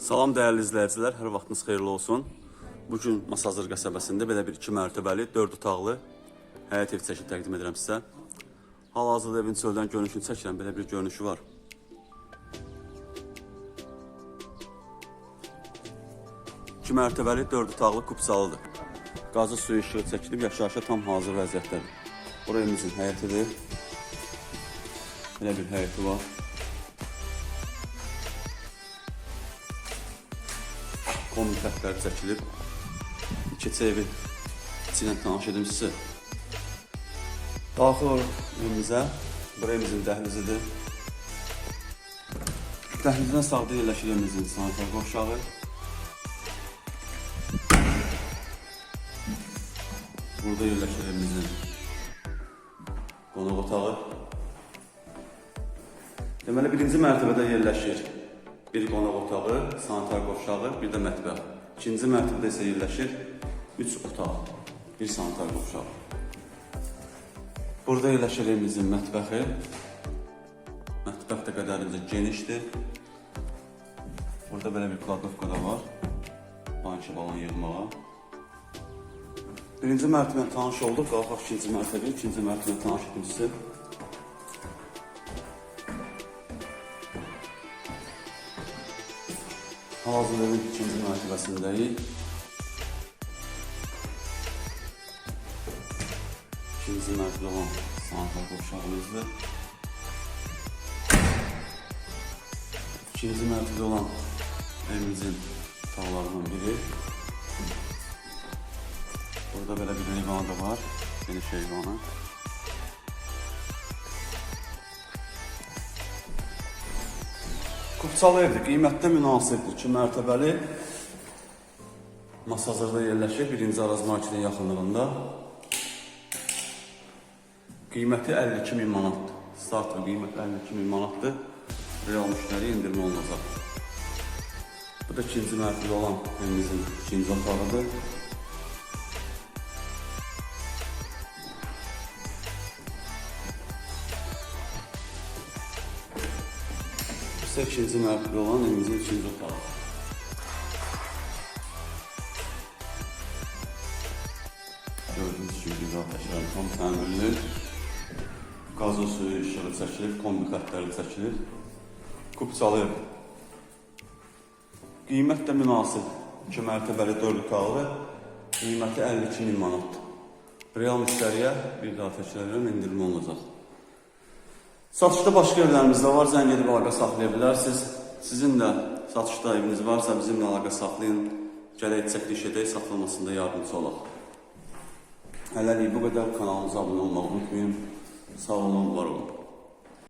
Salam dəyərli izləyicilər, hər vaxtınız xeyirli olsun. Bu gün Masazır qəsəbəsində belə bir 2 mərtəbəli, 4 otaqlı həyət ev çəkib təqdim edirəm sizə. Hal-hazırda evin çöldən görünüşünü çəkirəm, belə bir görünüşü var. İki mərtəbəli, 4 otaqlı kupsalıdır. Qazı suyu işığı çəkilib, yaşayışa tam hazır vəziyyətdədir. Bura evimizin həyətidir. Belə bir həyəti var. Komik xətlər çəkilib. Keçə evi içi ilə tanış edim sizə. Daxil oluruq evimizə. Bura evimizin dəhlizidir. Dəhlizdən sağda yerləşir evimizin sanitar qovşağı. Burada yerləşir evimizin qonaq otağı. Deməli birinci mərtəbədə yerləşir bir qonaq otağı, sanitar qovşağı, bir də mətbəx. İkinci mərtəbədə isə yerləşir 3 otaq, bir sanitar qovşağı. Burada yerləşir evimizin mətbəxi. Mətbəx də qədərincə genişdir. Burada belə bir kladovka da var. Banki balon yığmağa. Birinci mərtəbə tanış olduq, qalxaq ikinci mərtəbə, ikinci mərtəbə tanış etdim sizə. Hal-hazırda evin ikinci mərtəbəsindəyik. İkinci mərtəbə olan sanitar qovşağımızdır. İkinci mərtəbə olan evimizin otaqlarından biri. Burada belə bir eyvanı da var. Geniş eyvanı. Kupçalı evdir, qiymətdə münasibdir. 2 mərtəbəli Masazırda yerləşir, birinci Araz marketin yaxınlığında. Qiyməti 52 min manatdır. Start qiyməti 52 min manatdır. Real müştəri endirmə olunacaq. Bu da ikinci mərtəbə olan evimizin ikinci otağıdır. İşte ikinci mərtəbə olan evimizin ikinci otağı. Gördüğünüz gibi bir ateşler tam təmirli. Qazo suyu işığı çəkilir, kombi xətləri çəkilir. Kupçalı. Qiymət də münasib. 2 mərtəbəli 4 otaqlı. Qiyməti 52 min manatdır. Real müştəriyə bir daha təkrar endirim olacaq. Satışda başqa evlərimiz də var. Zəng edib əlaqə saxlaya bilərsiniz. Sizin də satışda eviniz varsa bizimlə əlaqə saxlayın. Gələk çəkiliş edək, satılmasında yardımcı olaq. Hələlik bu qədər. Kanalımıza abunə olmağı unutmayın. Sağ olun, var olun.